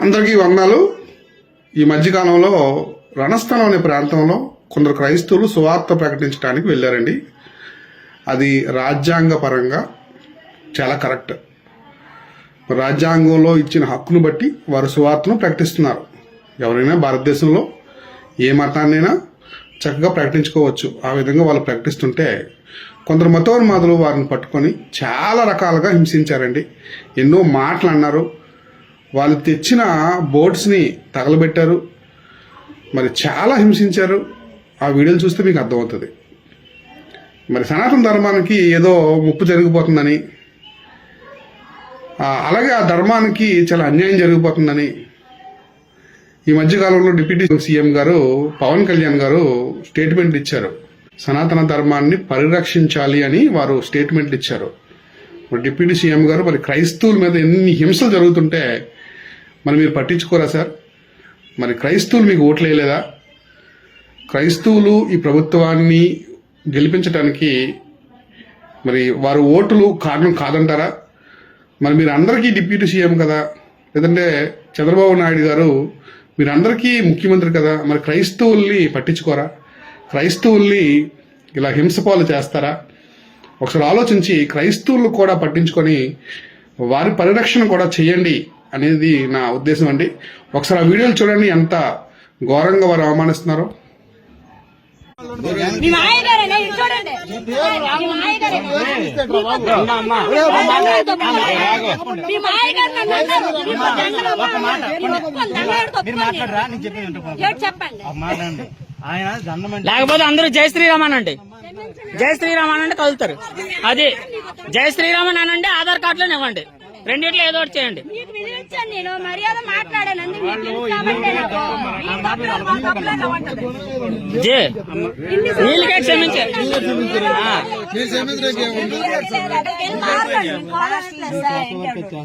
అందరికీ వందాలు. ఈ మధ్యకాలంలో రణస్థలం అనే ప్రాంతంలో కొందరు క్రైస్తవులు సువార్త ప్రకటించడానికి వెళ్ళారండి. అది రాజ్యాంగ పరంగా చాలా కరెక్ట్. రాజ్యాంగంలో ఇచ్చిన హక్కును బట్టి వారు సువార్తను ప్రకటిస్తున్నారు. ఎవరైనా భారతదేశంలో ఏ మతాన్నైనా చక్కగా ప్రకటించుకోవచ్చు. ఆ విధంగా వాళ్ళు ప్రకటిస్తుంటే కొందరు మతోన్మాదులు వారిని పట్టుకొని చాలా రకాలుగా హింసించారండి. ఎన్నో మాటలు అన్నారు. వాళ్ళు తెచ్చిన బోట్స్ని తగలబెట్టారు. మరి చాలా హింసించారు. ఆ వీడియోలు చూస్తే మీకు అర్థమవుతుంది. మరి సనాతన ధర్మానికి ఏదో ముప్పు జరిగిపోతుందని అలాగే ఆ ధర్మానికి చాలా అన్యాయం జరిగిపోతుందని ఈ మధ్యకాలంలో డిప్యూటీ సీఎం గారు పవన్ కళ్యాణ్ గారు స్టేట్మెంట్ ఇచ్చారు. సనాతన ధర్మాన్ని పరిరక్షించాలి అని వారు స్టేట్మెంట్ ఇచ్చారు. డిప్యూటీ సీఎం గారు మరి క్రైస్తవుల మీద ఎన్ని హింసలు జరుగుతుంటే మరి మీరు పట్టించుకోరా సార్? మరి క్రైస్తవులు మీకు ఓట్లేయలేదా క్రైస్తవులు ఈ ప్రభుత్వాన్ని గెలిపించడానికి మరి వారు ఓటులు కారణం కాదంటారా? మరి మీరు అందరికీ డిప్యూటీ సీఎం కదా? లేదంటే చంద్రబాబు నాయుడు గారు మీరందరికీ ముఖ్యమంత్రి కదా? మరి క్రైస్తవుల్ని పట్టించుకోరా? క్రైస్తవుల్ని ఇలా హింసపాలు చేస్తారా? ఒకసారి ఆలోచించి క్రైస్తవులు కూడా పట్టించుకొని వారి పరిరక్షణ కూడా చేయండి. అనేది నా ఉద్దేశం అండి ఒకసారి ఆ వీడియోలు చూడండి ఎంత ఘోరంగా వారు అవమానిస్తున్నారో లేకపోతే అందరూ జై శ్రీరామ్ అనండి జై శ్రీరామ్ అనండి కలుగుతారు అది జై శ్రీరామ్ అని అనండి ఆధార్ కార్డులోనే ఇవ్వండి రెండిట్లో ఏదో ఒకటి చేయండి నేను మర్యాద మాట్లాడాను అందుకు మీకు తెలుసు కాబట్టి నాకు ఈ తప్పులేదు, ఆ తప్పులేదు అంటది. జే వీళ్ళకే క్షమించారు ఆ. ఏం మాట్లాడండి, కోరట్లేదు సార్, ఏంటంటే.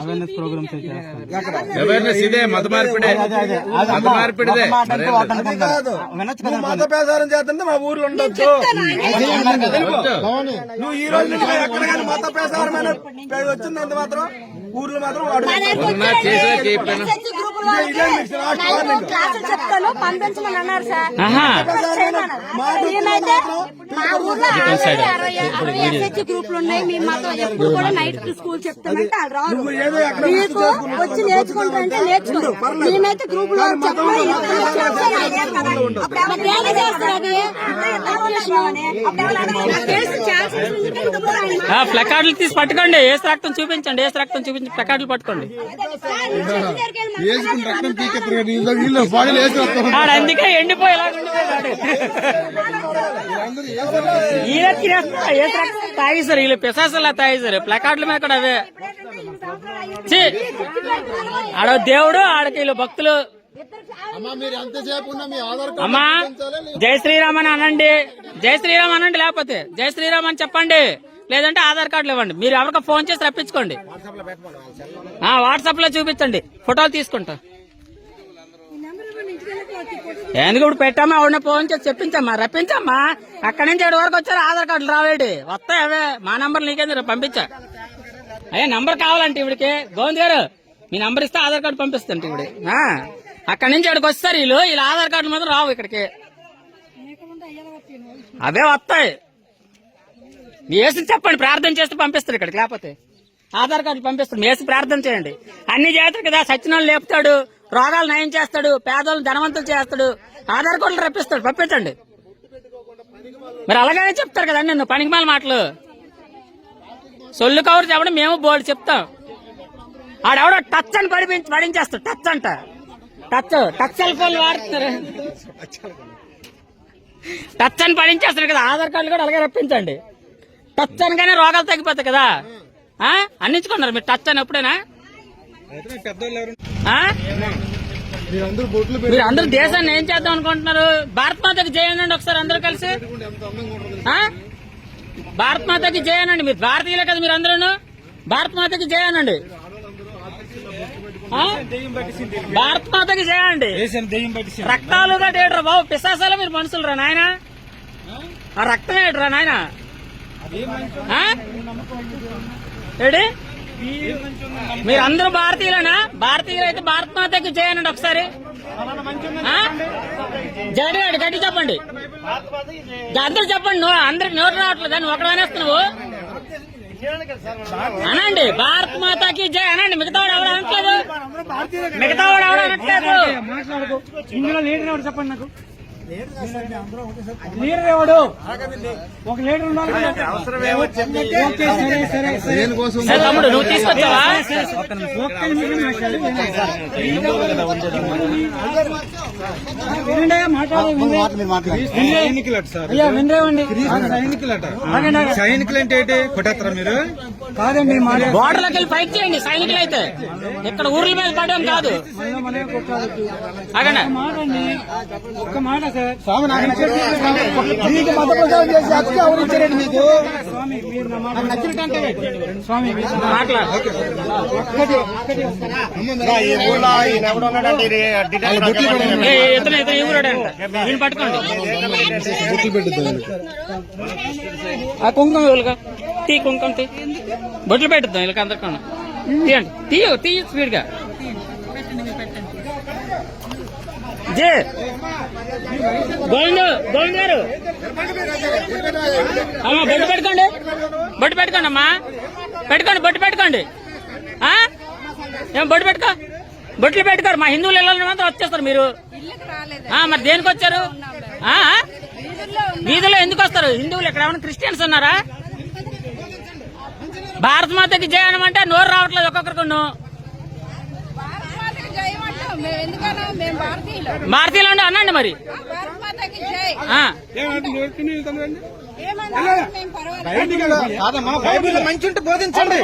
అవేర్నెస్ ప్రోగ్రామ్స్ చేస్తాను. అవేర్నెస్ ఇదే మత మార్పిడే. మత మార్పిడిదే. మత ప్రచారం చేస్తుంటే మా ఊర్లో ఉండొచ్చు. నువ్వు ఈ రోజు నుంచి ఎక్కడ కానీ మత ప్రచారమైన పేరు వచ్చిందంత మాత్రం ఊర్లో మాత్రం వాడు చెప్తాను పంపించమని అన్నారు సార్. మా ఊర్లో అరవై అరవై అరవై ఎస్హెచ్ గ్రూపులు ఉన్నాయి మేము మాతో ఎప్పుడు కూడా నైట్ స్కూల్ చెప్తామంటే వాళ్ళు రారు మీకు వచ్చి నేర్చుకుంటారంటే నేర్చుకో మేమైతే గ్రూప్లో చెప్పమని ఎప్పుడు చెప్తాను. అప్పుడు ఎవరు చేస్తారు అది? నాకు తెలుసు చేయాల్సింది ఎందుకంటే ఆయన ఆ, ప్లకార్డులు తీసి పట్టుకోండి ఏసు రక్తం చూపించండి ఏసు రక్తం చూపించి ప్లకార్డులు పట్టుకోండి రక్తం పీకెత్తారు వీళ్ళు ఈయన తినేస్తున్నా తాగేశారు వీళ్ళు పిశాసలా తాగేశారు ప్లకార్డుల మీద కూడా అవే! ఆడ దేవుడు ఆడకి వీళ్ళు భక్తులు అమ్మా జై శ్రీరామ్ అని అనండి. జై శ్రీరామ్ అనండి లేకపోతే. జై శ్రీరామ్ అని చెప్పండి. లేదంటే ఆధార్ కార్డులు ఇవ్వండి. మీరు ఎవరికో ఫోన్ చేసి రప్పించుకోండి. ఆ వాట్సాప్లో చూపించండి. ఫోటోలు తీసుకుంటా. ఇప్పుడు పెట్టామా? ఆవిడ ఫోన్ చేసి చెప్పించమ్మా రప్పించమ్మా. అక్కడి నుంచి ఏడు వరకు వచ్చారు ఆధార్ కార్డులు రావేడి వస్తాయి అవే. మా నంబర్ నీకేంది పంపించా. అయ్యా నంబర్ కావాలంటే ఇవిడికి. గోవింద్ గారు మీ నంబర్ ఇస్తే ఆధార్ కార్డు పంపిస్తాంట ఇవిడి. అక్కడి నుంచి ఇక్కడికి వస్తారు వీళ్ళు. వీళ్ళు ఆధార్ కార్డు మీద రావు ఇక్కడికి. అవే వస్తాయి. వేసి చెప్పండి ప్రార్థన చేస్తే పంపిస్తారు ఇక్కడికి. లేకపోతే ఆధార్ కార్డు పంపిస్తారు. వేసి ప్రార్థన చేయండి. అన్ని చేస్తారు కదా సచ్చినాలు లేపుతాడు. రోగాలు నయం చేస్తాడు పేదలను ధనవంతులు చేస్తాడు ఆధార్ కార్డులు రప్పిస్తాడు పంపించండి. మరి అలాగనే చెప్తారు కదండి నిన్ను పనికిమాల మాటలు. సొల్లు కవర్ చెప్పడం మేము బోర్డు చెప్తాం. ఆడెవడో టచ్ అని పడిపించి పడించేస్తాడు టచ్ అంట. టచ్ టచ్ సెల్ ఫోన్ వాడుతున్నారు. టచ్ అని పడించేస్తారు కదా ఆధార్ కార్డులు కూడా అలాగే రప్పించండి. టచ్ అనగానే రోగాలు తగ్గిపోతాయి కదా. ఆ? అందించుకున్నారు మీరు టచ్ అని ఎప్పుడైనా? మీరు అందరూ దేశాన్ని ఏం చేద్దాం అనుకుంటున్నారు? భారత్ మాతకి జయనండి ఒకసారి అందరూ కలిసి? భారత్ మాతకి జయనండి మీరు భారతీయులే కదా మీరు అందరూ భారత్ మాతకి జయనండి? భారత్ మాతకి రక్తాలుగా ఏడ్రా బాబు. పిశాసాల మీరు మనుషులు రా నాయన. ఆ రక్తం ఏడ్రా నాయన? ఏడి? మీరు అందరూ భారతీయులేనా? భారతీయులు అయితే భారత్ మాతకి చేయనండి ఒకసారి. ఆ? జగన్ గట్టి చెప్పండి. అందరూ చెప్పండి నువ్వు అందరికి నోటు రావట్లేదు? అని ఒకడు అనేస్తున్నావు అనండి భారత్ మాతాకి జై. అనండి మిగతా వాడు ఎవరు అనట్లేదు? మిగతా వాడు ఎవరు అనట్లేదు? ఇందులో చెప్పండి నాకు? లీడర్ ఎవడు? ఒక లీడర్ ఉండాలి తమ్ముడు నువ్వు తీసుకొచ్చావా? ఒక్క నిమిషం. సైనికులు అంటే ఏంటి? కొట్టేస్తారా మీరు? కాదండి మాట బోర్డర్లోకి వెళ్ళి ఫైట్ చేయండి సైనికులు అయితే ఇక్కడ ఊర్ల మీద పడడం కాదు. అగండి ఒక్క మాట స్వామి నాకు మీకు మత ప్రచారం చేసి హక్కు ఎవరు ఇచ్చారండి మీకు. స్వామి ఆ కుంకుమ వీళ్ళగా తీ కుంకుమ తీ. బొట్లు పెట్టుద్దాం వీళ్ళకి అందరికన్నా. తీయండి. తీయ తీయ స్పీడ్ జే. గోవింద్ గోవింద్ గారు. అమ్మా బొట్టు పెట్టుకోండి. బొట్టు పెట్టుకోండి అమ్మా. పెట్టుకోండి బొట్టు పెట్టుకోండి? ఏం బొట్టు పెట్టుకో. బొట్లు పెట్టుకోరు. మా హిందువులు ఇళ్ళని మాత్రం వచ్చేస్తారు మీరు. మరి దేనికి వచ్చారు? వీధిలో ఎందుకు వస్తారు? హిందువులు ఇక్కడ ఏమైనా క్రిస్టియన్స్ ఉన్నారా? భారత మాతకి జయ అనమంటే నోరు రావట్లేదు ఒక్కొక్కరికి భారత్ మాతకి జై అంటాం మేము ఎందుకన్నా మేము భారతీయులు భారతీయులు ఉండి అనండి మరి భారత్ మాతకి జై ఆ. ఏమన్నా మేము పర్వాలేదు కాదమ్మా బైబిల్ మంచి ఉంటే బోధించండి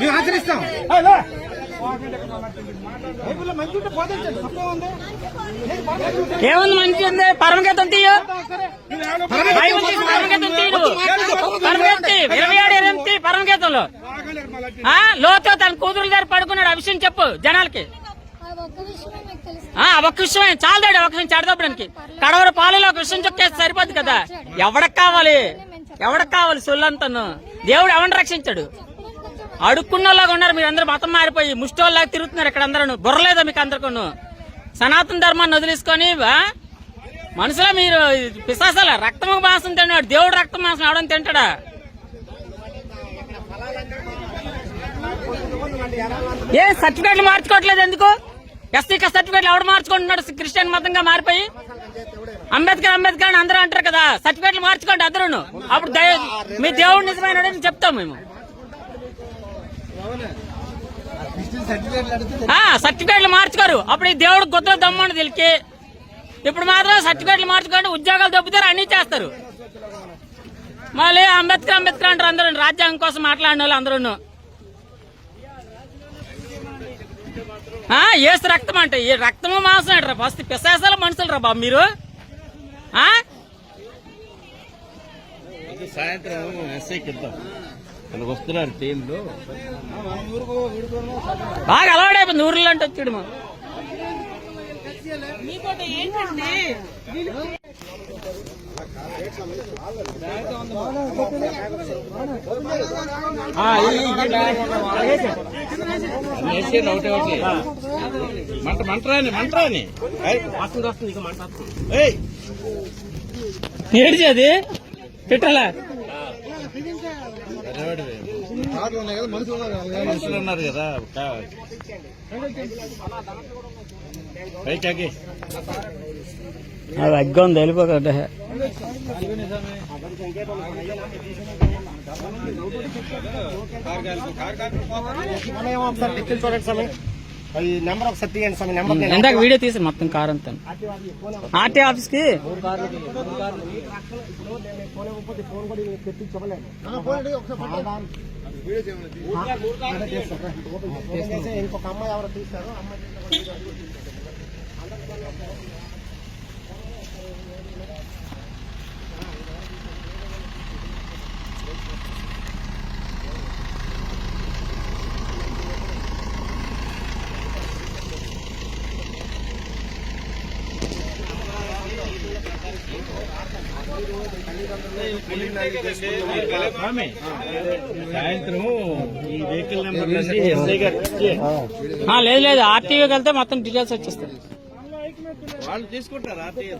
మేము ఆచరిస్తాం ఏముంది మంచి ఉంది పరమగీతం తీయు బైబిల్ తీసి పరమగీతం తీయు నువ్వు. పరమగీతం తీ. ఇరవై ఏడు ఇరవై ఎనిమిది పరమగీతంలో ఆ, లోతు తన కూతురు దగ్గర పడుకున్నాడు ఆ విషయం చెప్పు జనాలకి ఆ ఒక్క విషయమే. చాలదాడు ఒక విషయం చెడదప్పడానికి కడవర పాలలో ఒక విషయం చెప్తే సరిపోద్ది కదా. ఎవడకు కావాలి? ఎవడకు కావాలి సొల్లంతను? దేవుడు ఎవరిని రక్షించాడు? అడుక్కున్నలాగా ఉన్నారు మీరు అందరూ మతం మారిపోయి ముష్టోళ్ళలాగా తిరుగుతున్నారు ఇక్కడ అందరూ. బుర్రలేదా మీకు అందరికీ సనాతన ధర్మాన్ని వదిలేసుకొని ఆ? మనుషులా మీరు పిశాసాల. రక్తము మాంసం తిన్నాడు దేవుడు రక్తం మాంసం ఎవడని తింటాడా? ఏ సర్టిఫికేట్లు మార్చుకోవట్లేదు ఎందుకు? ఎస్సీ సర్టిఫికేట్లు ఎవడు మార్చుకుంటున్నాడు? క్రిస్టియన్ మతంగా మారిపోయి? అంబేద్కర్ అంబేద్కర్ అని అందరూ అంటారు కదా సర్టిఫికేట్లు మార్చుకోండి అందరూ అప్పుడు మీ దేవుడు నిజమైన చెప్తాం మేము. ఆ, సర్టిఫికేట్లు మార్చుకోరు. అప్పుడు ఈ దేవుడు గుద్ద దమ్మని తెలికి ఇప్పుడు మాత్రం సర్టిఫికేట్లు మార్చుకోండి ఉద్యోగాలు దొబ్బుతారు అన్ని చేస్తారు. మళ్ళీ అంబేద్కర్ అంబేద్కర్ అంటారు అందరూ రాజ్యాంగం కోసం మాట్లాడిన వాళ్ళు అందరూ ఏసు రక్తం అంటే ఈ రక్తము మాంసం అంటారా ఫస్ట్ పిశాసాల మనుషులు రా బాబు మీరు. ఆ? సాయంత్రం ఎస్ఐకి వెళ్తాం వాళ్ళకి వస్తున్నారు టీంలు. బాగా అలవాటు అయిపోయింది ఊర్లో అంటే వచ్చాడు మా ఒకటే ఒకటి మంట మంటరాని మంటరాని ఏడిచి అది పెట్టాలా మనుషులు ఉన్నారు కదా పైకి అది అగ్గం ఉంది ఒకసారి టెక్కిల్ చూడండి స్వామి అవి నెంబర్ ఒకసారి తీయండి స్వామి నెంబర్ ఇందాక వీడియో తీసాను మొత్తం కార్ అంతా ఆర్టీ ఆఫీస్ కి ఇంకొక అమ్మాయి ఎవరు తీస్తారు అమ్మాయి లేదు లేదు ఆర్టీవీ వెళ్తే మొత్తం డీటెయిల్స్ వచ్చేస్తాయి. వాళ్ళు తీసుకుంటారు ఆర్టీఏ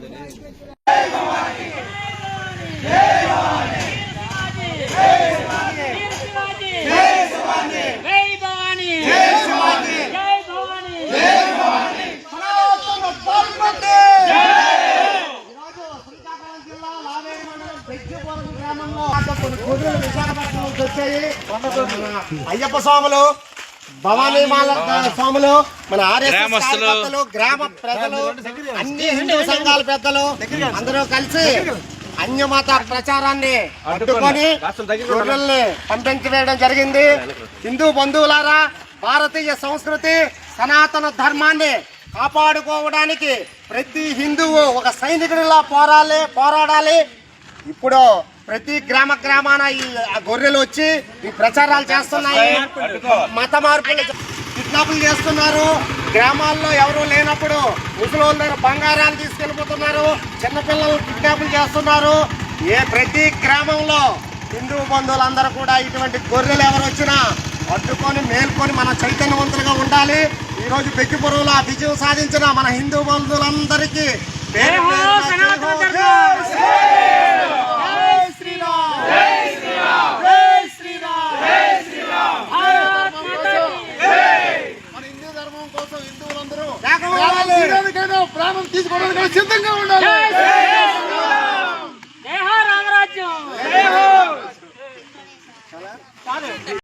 అయ్యప్ప స్వాములు భవానీ మాల స్వాములు మన కార్యకర్తలు గ్రామ ప్రజలు అన్ని హిందూ సంఘాల పెద్దలు అందరూ కలిసి అన్యమత ప్రచారాన్ని అడ్డుకొని గొర్రెల్ని పంపించి వేయడం జరిగింది. హిందూ బంధువులారా భారతీయ సంస్కృతి సనాతన ధర్మాన్ని కాపాడుకోవడానికి ప్రతి హిందువు ఒక సైనికుడిలా పోరాలి పోరాడాలి. ఇప్పుడు ప్రతి గ్రామ గ్రామాన ఈ గొర్రెలు వచ్చి ఈ ప్రచారాలు చేస్తున్నాయి. మత మార్పులు కిడ్నాపులు చేస్తున్నారు. గ్రామాల్లో ఎవరు లేనప్పుడు ముసలి దగ్గర బంగారాలు తీసుకెళ్ళిపోతున్నారు. చిన్నపిల్లలు కిడ్నాపులు చేస్తున్నారు. ఏ ప్రతి గ్రామంలో హిందూ బంధువులందరూ కూడా ఇటువంటి గొర్రెలు ఎవరు వచ్చినా అడ్డుకొని మేల్కొని మన చైతన్యవంతులుగా ఉండాలి. ఈరోజు రోజు బెక్కిపురంలో ఆ విజయం సాధించిన మన హిందూ బంధువులందరికీ పేరు ప్రాణం తీసుకోవడానికి సిద్ధంగా ఉండాలి. రామరాజ్యం